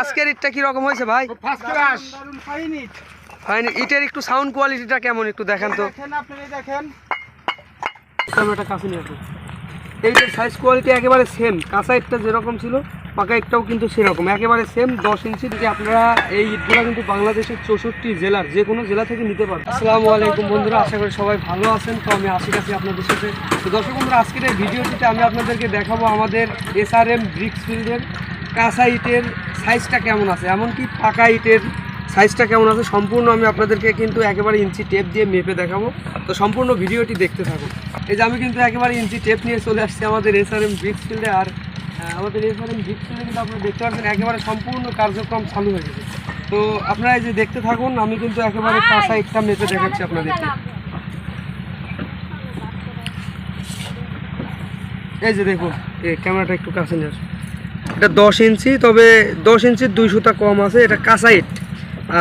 আজকের ইটটা কি রকম হয়েছে ভাই? ফার্স্ট ক্লাস ফাইন ইটের একটু সাউন্ড কোয়ালিটিটা কেমন একটু দেখান তো। দেখেন আপনি দেখেন। ক্যামেরাটা কাছে নিয়ে আসুন। এইটার সাইজ কোয়ালিটি একেবারে সেম কাঁচা ইটটা যেরকম ছিল পাকা ইটটাও কিন্তু সেরকম। একেবারে সেম দশ ইঞ্চি থেকে আপনারা এই ইটগুলো কিন্তু বাংলাদেশের চৌষট্টি জেলার যে কোনো জেলা থেকে নিতে পারবেন আসসালামু আলাইকুম বন্ধুরা আশা করি সবাই ভালো আছেন। তো আমি আশি কাছে আপনাদের সাথে। তো দর্শক বন্ধুরা আজকের এই ভিডিওটিতে আমি আপনাদেরকে দেখাবো আমাদের এসআরএম ব্রিক্স ফিল্ডের কাঁচা ইটের সাইজটা কেমন আছে? এমনকি পাকা ইটের সাইজটা কেমন আছে? সম্পূর্ণ আমি আপনাদেরকে কিন্তু একেবারে ইঞ্চি টেপ দিয়ে মেপে দেখাবো। তো সম্পূর্ণ ভিডিওটি দেখতে থাকুন। এই যে আমি কিন্তু একেবারে ইঞ্চি টেপ নিয়ে চলে আসছি আমাদের এসআরএম ব্রিক্স ফিল্ডে আর আহ, আমাদের এসআরএম ব্রিক্স ফিল্ডে কিন্তু আপনারা দেখতে পাচ্ছেন একেবারে সম্পূর্ণ কার্যক্রম চালু হয়ে গেছে। তো আপনারা এই যে দেখতে থাকুন আমি কিন্তু একেবারে কাঁচা ইটটা মেপে দেখাচ্ছি আপনাদেরকে। এই যে দেখুন এই ক্যামেরাটা একটু কাছে নিয়ে আসুন। এটা দশ ইঞ্চি, তবে দশ ইঞ্চির দুই সুতা কম আছে, এটা কাঁচা ইট।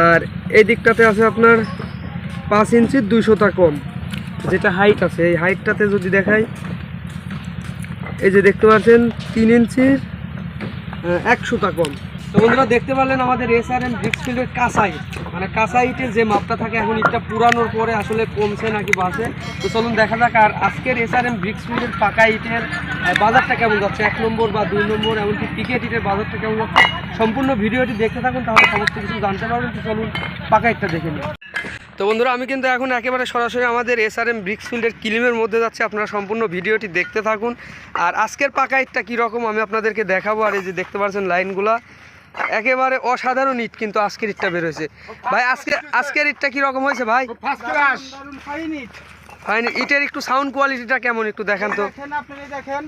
আর এই দিকটাতে আছে আপনার পাঁচ ইঞ্চির দুই সুতা কম। যেটা হাইট আছে, এই হাইটটাতে যদি দেখাই, এই যে দেখতে পাচ্ছেন, তিন ইঞ্চির এক সুতা কম। তো বন্ধুরা, দেখতে পারলেন আমাদের এস আর এম ব্রিক্সফিল্ডের কাঁচা ইট। মানে কাঁচা যে মাপটা থাকে, এখন ইটটা পুরানোর পরে আসলে কমছে নাকি বাড়ছে। তো চলুন দেখা যাক, আর আজকের এস আর এম ব্রিক্সফিল্ডের পাকা ইটের বাজারটা কেমন যাচ্ছে? এক নম্বর বা দুই নম্বর এমনকি পিকেট ইটের বাজারটা কেমন যাচ্ছে? সম্পূর্ণ ভিডিওটি দেখতে থাকুন তাহলে সমস্ত কিছু জানতে পারবেন। তো চলুন পাকা ইটটা দেখে নিন তো বন্ধুরা আমি কিন্তু এখন একেবারে সরাসরি আমাদের এস আর এম ব্রিক্সফিল্ডের কিলিমের মধ্যে যাচ্ছে। আপনারা সম্পূর্ণ ভিডিওটি দেখতে থাকুন। আর আজকের পাকা ইটটা কীরকম আমি আপনাদেরকে দেখাবো। আর এই যে দেখতে পাচ্ছেন লাইনগুলা একেবারে অসাধারণ ইট কিন্তু আজকের ইটটা বেরোয়েছে ভাই আজকে আজকের ইটটা কীরকম হয়েছে ভাই? ফার্স্ট ক্লাস ফাইন ইটের একটু সাউন্ড কোয়ালিটিটা কেমন একটু দেখেন তো। আপনি দেখেন।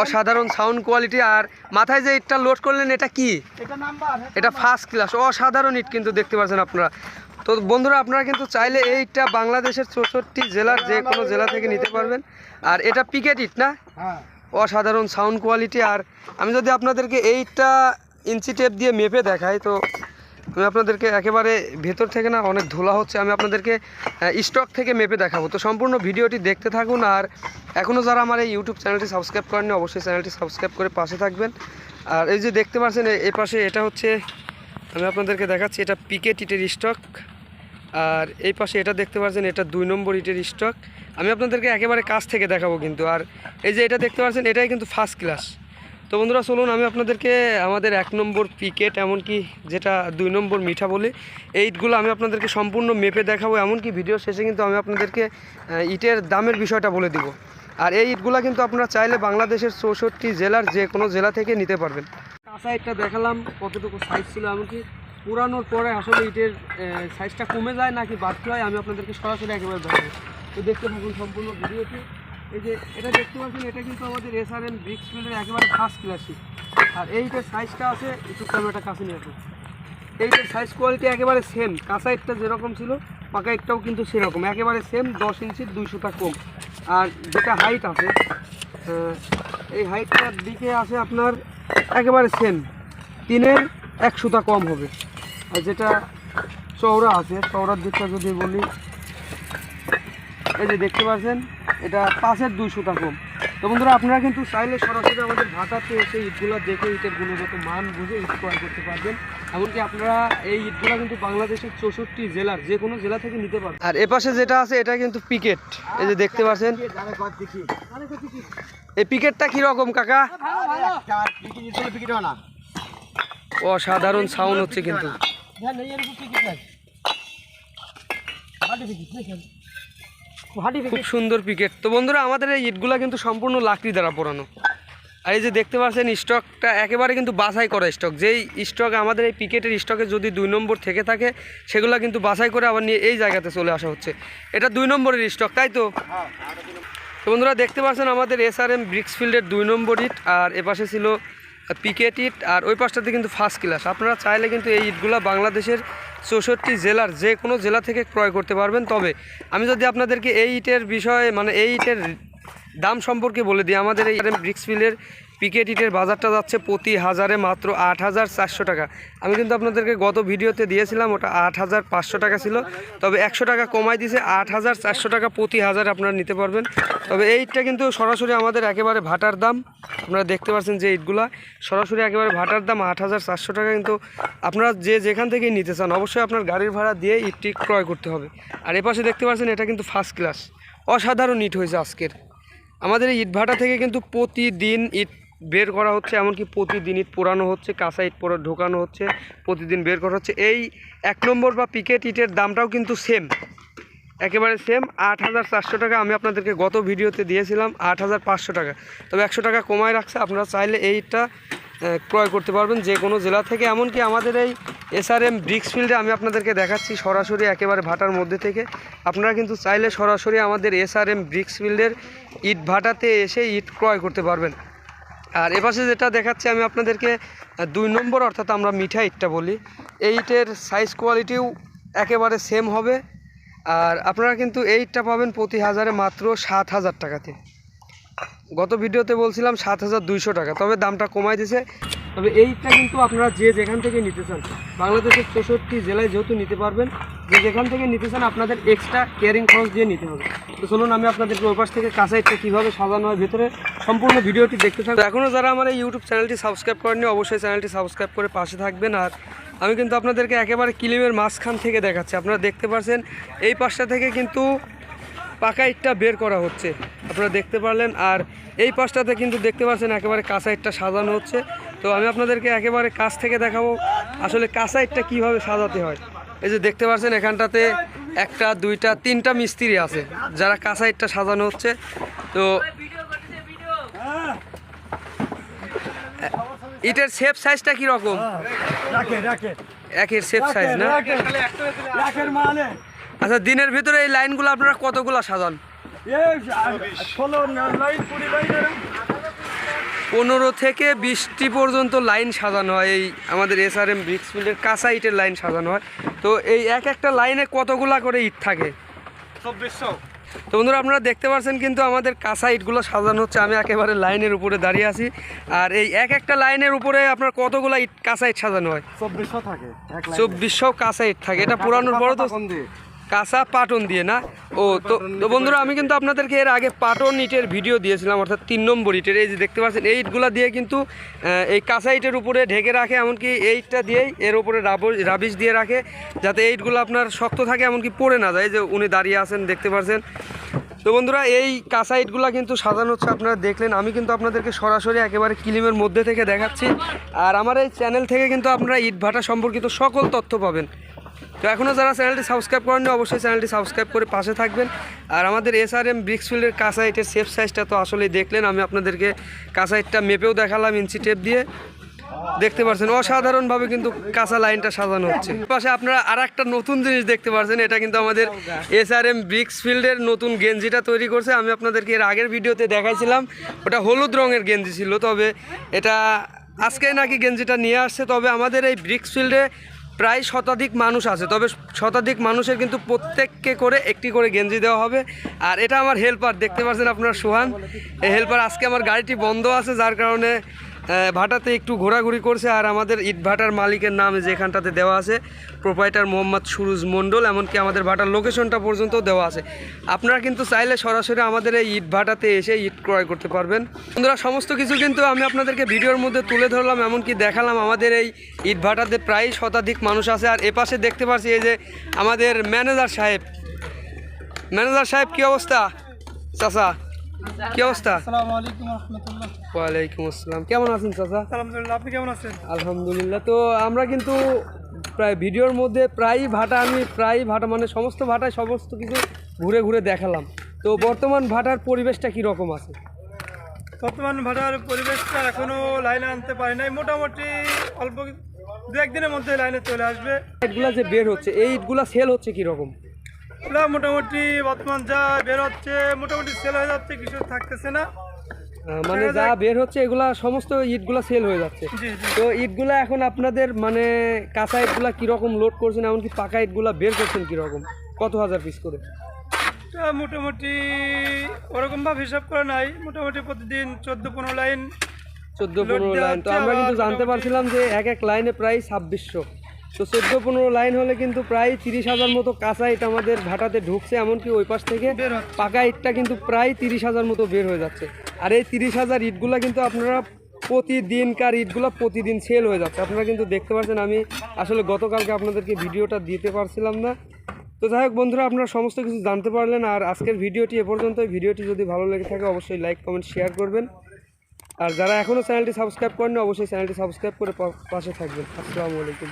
অসাধারণ সাউন্ড কোয়ালিটি আর মাথায় যে ইটটা লোড করলেন এটা কি? এটা ফার্স্ট ক্লাস অসাধারণ ইট কিন্তু দেখতে পাচ্ছেন আপনারা। তো বন্ধুরা আপনারা কিন্তু চাইলে এইটা বাংলাদেশের চৌষট্টি জেলার যে কোনো জেলা থেকে নিতে পারবেন। আর এটা পিকেট ইট না? হ্যাঁ। অসাধারণ সাউন্ড কোয়ালিটি আর আমি যদি আপনাদেরকে এইটা ইঞ্চি টেপ দিয়ে মেপে দেখাই তো আমি আপনাদেরকে একেবারে ভেতর থেকে না অনেক ধুলা হচ্ছে, আমি আপনাদেরকে স্টক থেকে মেপে দেখাবো। তো সম্পূর্ণ ভিডিওটি দেখতে থাকুন আর এখনও যারা আমার এই ইউটিউব চ্যানেলটি সাবস্ক্রাইব করেননি, অবশ্যই চ্যানেলটি সাবস্ক্রাইব করে পাশে থাকবেন। আর এই যে দেখতে পাচ্ছেন, এ- পাশে এটা হচ্ছে, আমি আপনাদেরকে দেখাচ্ছি, এটা পিকেট ইটের স্টক আর এই পাশে এটা দেখতে পাচ্ছেন, এটা দুই নম্বর ইটের স্টক আমি আপনাদেরকে একেবারে কাছ থেকে দেখাবো কিন্তু, আর এই যে এটা দেখতে পাচ্ছেন, এটাই কিন্তু ফার্স্ট ক্লাস তো বন্ধুরা, চলুন, আমি আপনাদেরকে আমাদের এক নম্বর পিকেট এমনকি যেটা দুই নম্বর মিঠা বলি ইটগুলো আমি আপনাদেরকে সম্পূর্ণ মেপে দেখাবো, এমনকি ভিডিও শেষে কিন্তু আমি আপনাদেরকে ইটের দামের বিষয়টা বলে দিব। আর এই ইটগুলো কিন্তু আপনারা চাইলে বাংলাদেশের চৌষট্টি জেলার যে কোনো জেলা থেকে নিতে পারবেন। কাঁচা ইটটা দেখালাম, কতটুকু সাইজ ছিল, এমনকি পুরানোর পরে আসলে ইটের সাইজটা কমে যায় নাকি বাড়তে হয়, আমি আপনাদেরকে সরাসরি একেবারে দেখাবো। তো দেখতে থাকুন সম্পূর্ণ ভিডিওটি এই যে এটা দেখতে পাচ্ছেন, এটা কিন্তু আমাদের এস আর এম ব্রিক্স ফিল্ডের একেবারে ফার্স্ট ক্লাসই আর এইটার সাইজটা আছে, একটু ক্যামেরাটা কাছে নিয়ে আসুন। এইটার সাইজ কোয়ালিটি একেবারে সেম কাঁচা ইটটা যেরকম ছিল পাকা ইটটাও কিন্তু সেরকম, একেবারে সেম দশ ইঞ্চির দুই সুতা কম। আর যেটা হাইট আছে এই হাইটটার দিকে আছে আপনার একেবারে সেম তিনের একশোটা কম হবে। আর যেটা চওড়া আছে, চওড়ার দিকটা যদি বলি, এই যে দেখতে পাচ্ছেন এটা পাঁচের দুই সুতা কম। তো বন্ধুরা আপনারা কিন্তু চাইলে সরাসরি আমাদের ভাটাতে এসে ইটগুলো দেখে ইটের গুণগত মান বুঝে ইট ক্রয় করতে পারবেন। এমনকি আপনারা এই ইটগুলো কিন্তু বাংলাদেশের চৌষট্টি জেলার যে কোনো জেলা থেকে নিতে পারবেন। আর এপাশে যেটা আছে এটা কিন্তু পিকেট। এই যে দেখতে পাচ্ছেন। এই পিকেটটা কীরকম কাকা? না। অসাধারণ সাউন্ড হচ্ছে কিন্তু। খুব সুন্দর পিকেট তো বন্ধুরা, আমাদের এই ইটগুলা কিন্তু সম্পূর্ণ লাকড়ি দ্বারা পোড়ানো। আর এই যে দেখতে পাচ্ছেন, স্টকটা একেবারে কিন্তু বাছাই করা স্টক। যেই স্টক আমাদের এই পিকেটের স্টকে যদি দুই নম্বর থেকে থাকে, সেগুলো কিন্তু বাছাই করে আবার নিয়ে এই জায়গাতে চলে আসা হচ্ছে। এটা দুই নম্বরের স্টক, তাই তো? তো বন্ধুরা, দেখতে পাচ্ছেন আমাদের এস আর এম ব্রিক্সফিল্ডের দুই নম্বর ইট, আর এপাশে ছিল পিকেট ইট, আর ওই পাশটাতে কিন্তু ফার্স্ট ক্লাস আপনারা চাইলে কিন্তু এই ইটগুলো বাংলাদেশের চৌষট্টি জেলার যে কোনো জেলা থেকে ক্রয় করতে পারবেন। তবে আমি যদি আপনাদেরকে এই ইটের বিষয়ে মানে এই ইটের দাম সম্পর্কে বলে দিই, আমাদের এই ব্রিক্সফিলের পিকেট ইটের বাজারটা যাচ্ছে প্রতি হাজারে মাত্র আট হাজার চারশো টাকা। আমি কিন্তু আপনাদেরকে গত ভিডিওতে দিয়েছিলাম, ওটা আট হাজার পাঁচশো টাকা ছিল। তবে একশো টাকা কমাই দিয়েছে আট হাজার চারশো টাকা প্রতি হাজার আপনারা নিতে পারবেন। তবে এই ইটটা কিন্তু সরাসরি আমাদের একেবারে ভাটার দাম। আপনারা দেখতে পাচ্ছেন যে ইটগুলা সরাসরি একেবারে ভাটার দাম, আট হাজার চারশো টাকা কিন্তু আপনারা যে যেখান থেকেই নিতে চান, অবশ্যই আপনার গাড়ির ভাড়া দিয়ে ইটটি ক্রয় করতে হবে। আর এপাশে দেখতে পাচ্ছেন, এটা কিন্তু ফার্স্ট ক্লাস অসাধারণ ইট হয়েছে আজকের। আমাদের এই ইটভাটা থেকে কিন্তু প্রতিদিন ইট বের করা হচ্ছে, এমনকি প্রতিদিন ইট পোড়ানো হচ্ছে, কাঁচা ইট পোড়া ঢোকানো হচ্ছে, প্রতিদিন বের করা হচ্ছে। এই এক নম্বর বা পিকেট ইটের দামটাও কিন্তু সেম একেবারে সেম আট হাজার চারশো টাকা আমি আপনাদেরকে গত ভিডিওতে দিয়েছিলাম, আট হাজার পাঁচশো টাকা। তবে একশো টাকা কমায় রাখছে, আপনারা চাইলে এইটা ক্রয় করতে পারবেন যে কোনো জেলা থেকে। এমনকি আমাদের এই এসআরএম ব্রিক্স ফিল্ডে আমি আপনাদেরকে দেখাচ্ছি সরাসরি একেবারে ভাটার মধ্যে থেকে। আপনারা কিন্তু চাইলে সরাসরি আমাদের এসআরএম ব্রিক্স ফিল্ডের ইট ভাটাতে এসে ইট ক্রয় করতে পারবেন। আর এপাশে যেটা দেখাচ্ছি আমি আপনাদেরকে দুই নম্বর অর্থাৎ আমরা মিঠা ইটটা বলি। এই ইটের সাইজ কোয়ালিটিও একেবারে সেম হবে। আর আপনারা কিন্তু এই ইটটা পাবেন প্রতি হাজারে মাত্র সাত হাজার টাকাতে। গত ভিডিওতে বলছিলাম সাত হাজার দুইশো টাকা, তবে দামটা কমাই দিয়েছে। তবে এইটা কিন্তু আপনারা যে যেখান থেকে নিতে চান, বাংলাদেশের চৌষট্টি জেলায় যেহেতু নিতে পারবেন, যে যেখান থেকে নিতে চান আপনাদের এক্সট্রা কেয়ারিং খরচ দিয়ে নিতে হবে। তো চলুন, আমি আপনাদেরকে ওই পাশ থেকে কাঁচা ইটটা কীভাবে সাজানো হয়, ভেতরে সম্পূর্ণ ভিডিওটি দেখতে থাকবেন এখনও যারা আমার এই ইউটিউব চ্যানেলটি সাবস্ক্রাইব করেননি, অবশ্যই চ্যানেলটি সাবস্ক্রাইব করে পাশে থাকবেন। আর আমি কিন্তু আপনাদেরকে একেবারে কিলিমের মাঝখান থেকে দেখাচ্ছি, আপনারা দেখতে পাচ্ছেন এই পাশটা থেকে কিন্তু পাকা ইটটা বের করা হচ্ছে। আপনারা দেখতে পারলেন। আর এই পাশটাতে কিন্তু দেখতে পাচ্ছেন একেবারে কাঁচা ইটটা সাজানো হচ্ছে। তো আমি আপনাদেরকে একেবারে কাছ থেকে দেখাবো আসলে কাঁচা ইটটা কীভাবে সাজাতে হয়। এই যে দেখতে পাচ্ছেন এখানটাতে একটা দুইটা তিনটা মিস্ত্রি আছে যারা কাঁচা ইটটা সাজানো হচ্ছে। তো ইটের সেফ সাইজটা কীরকম? একের শেপ সাইজ না? আচ্ছা দিনের ভিতরে এই লাইনগুলো আপনারা কতগুলো সাজান? পনেরো থেকে বিশটি পর্যন্ত লাইন সাজানো হয়। এই আমাদের এসআরএম ব্রিক্স ফিল্ডের কাঁচা ইটের লাইন সাজানো হয়। তো এই এক একটা লাইনে কতগুলা করে ইট থাকে? চব্বিশশো। তো বন্ধুরা আপনারা দেখতে পাচ্ছেন কিন্তু আমাদের কাঁচা ইটগুলো সাজানো হচ্ছে। আমি একেবারে লাইনের উপরে দাঁড়িয়ে আছি। আর এই এক একটা লাইনের উপরে আপনার কতগুলা ইট কাঁচা ইট সাজানো হয়? চব্বিশশো থাকে চব্বিশশো কাঁচা ইট থাকে। এটা পুরানোর বড় তো কাঁচা পাটন দিয়ে না? ও, তো বন্ধুরা, আমি কিন্তু আপনাদেরকে এর আগে পাটন ইটের ভিডিও দিয়েছিলাম, অর্থাৎ তিন নম্বর ইটের। এই যে দেখতে পাচ্ছেন, এই ইটগুলা দিয়ে কিন্তু এই কাঁচা ইটের উপরে ঢেকে রাখে, এমনকি এই ইটটা দিয়েই এর উপরে রাব- রাবিশ দিয়ে রাখে, যাতে এই ইটগুলো আপনার শক্ত থাকে, এমনকি পড়ে না যায়। যে উনি দাঁড়িয়ে আছেন, দেখতে পাচ্ছেন। তো বন্ধুরা, এই কাঁচা ইটগুলা কিন্তু সাজানো হচ্ছে, আপনারা দেখলেন। আমি কিন্তু আপনাদেরকে সরাসরি একেবারে কিলিমের মধ্যে থেকে দেখাচ্ছি। আর আমার এই চ্যানেল থেকে কিন্তু আপনারা ইট ভাটা সম্পর্কিত সকল তথ্য পাবেন। তো এখনও যারা চ্যানেলটি সাবস্ক্রাইব করেননি, অবশ্যই চ্যানেলটি সাবস্ক্রাইব করে পাশে থাকবেন। আর আমাদের এসআরএম ব্রিক্সফিল্ডের কাঁচা ইটের সেফ সাইজটা তো আসলেই দেখলেন, আমি আপনাদেরকে কাঁচা ইটটা মেপেও দেখালাম ইঞ্চি টেপ দিয়ে। দেখতে পাচ্ছেন অসাধারণভাবে কিন্তু কাঁচা লাইনটা সাজানো হচ্ছে। পাশে আপনারা আর একটা নতুন জিনিস দেখতে পাচ্ছেন এটা কিন্তু আমাদের এস এসআরএম ব্রিক্স ফিল্ডের নতুন গেঞ্জিটা তৈরি করছে। আমি আপনাদেরকে এর আগের ভিডিওতে দেখাইছিলাম, ওটা হলুদ রঙের গেঞ্জি ছিল, তবে এটা আজকে নাকি গেঞ্জিটা নিয়ে আসছে। তবে আমাদের এই ব্রিক্স ফিল্ডে প্রায় শতাধিক মানুষ আছে, তবে শতাধিক মানুষের কিন্তু প্রত্যেককে করে একটি করে গেঞ্জি দেওয়া হবে। আর এটা আমার হেল্পার দেখতে পাচ্ছেন আপনার সুহান? এই হেল্পার আজকে আমার গাড়িটি বন্ধ আছে, যার কারণে ভাটাতে একটু ঘোরাঘুরি করছে আর আমাদের ইট ভাটার মালিকের নাম যেখানটাতে দেওয়া আছে। প্রোপাইটার মোহাম্মদ সুরুজ মণ্ডল, এমনকি আমাদের ভাটার লোকেশনটা পর্যন্ত দেওয়া আছে। আপনারা কিন্তু চাইলে সরাসরি আমাদের এই ইট ভাটাতে এসে ইট ক্রয় করতে পারবেন। বন্ধুরা, সমস্ত কিছু কিন্তু আমি আপনাদেরকে ভিডিওর মধ্যে তুলে ধরলাম, এমনকি দেখালাম। আমাদের এই ইট ভাটাতে প্রায় শতাধিক মানুষ আছে। আর এপাশে দেখতে পাচ্ছি এই যে আমাদের ম্যানেজার সাহেব। ম্যানেজার সাহেব, কি অবস্থা? চাচা, কি অবস্থা? আসসালামু আলাইকুম রহমতুল্লাহ। ওয়ালাইকুম আসসালাম। কেমন আছেন চাচা? আলহামদুলিল্লাহ আপনি কেমন আছেন? আলহামদুলিল্লাহ। তো আমরা কিন্তু প্রায় ভিডিওর মধ্যে প্রায়ই ভাটা আমি প্রায়ই ভাটা মানে সমস্ত ভাটায় সমস্ত কিছু ঘুরে ঘুরে দেখালাম। তো বর্তমান ভাটার পরিবেশটা কি রকম আছে? বর্তমান ভাটার পরিবেশটা এখনও লাইনে আনতে পারি নাই। মোটামুটি অল্প দু একদিনের মধ্যে লাইনে চলে আসবে। ইটগুলা যে বের হচ্ছে এই ইটগুলা সেল হচ্ছে কি রকম মোটামুটি বর্তমান যা বের হচ্ছে মোটামুটি সেল হয়ে যাচ্ছে কিছু থাকতেছে না। মানে যা বের হচ্ছে এগুলা সমস্ত ইটগুলা সেল হয়ে যাচ্ছে। তো ইটগুলা এখন আপনাদের মানে কাঁচা ইটগুলা কীরকম লোড করছেন এমনকি পাকা ইটগুলা বের করছেন কীরকম? কত হাজার পিস করে? মোটামুটি ওরকমভাবে হিসাব করা নাই। মোটামুটি প্রতিদিন চোদ্দ পনেরো লাইন চোদ্দ পনেরো লাইন তো আমরা কিন্তু জানতে পারছিলাম যে এক এক লাইনে প্রায় ছাব্বিশশো। তো চোদ্দ পনেরো লাইন হলে কিন্তু প্রায় তিরিশ হাজার মতো কাঁচা ইট আমাদের ভাটাতে ঢুকছে এমনকি ওই পাশ থেকে পাকা ইটটা কিন্তু প্রায় তিরিশ হাজার মতো বের হয়ে যাচ্ছে। আর এই তিরিশ হাজার ইটগুলা কিন্তু আপনারা প্রতিদিনকার ইটগুলো প্রতিদিন সেল হয়ে যাচ্ছে। আপনারা কিন্তু দেখতে পাচ্ছেন আমি আসলে গতকালকে আপনাদেরকে ভিডিওটা দিতে পারছিলাম না। তো যাই হোক বন্ধুরা আপনারা সমস্ত কিছু জানতে পারলেন আর আজকের ভিডিওটি এ পর্যন্ত ভিডিওটি যদি ভালো লেগে থাকে অবশ্যই লাইক কমেন্ট শেয়ার করবেন। আর যারা এখনও চ্যানেলটি সাবস্ক্রাইব করেনি অবশ্যই চ্যানেলটি সাবস্ক্রাইব করে পাশে থাকবেন। আসসালামু আলাইকুম।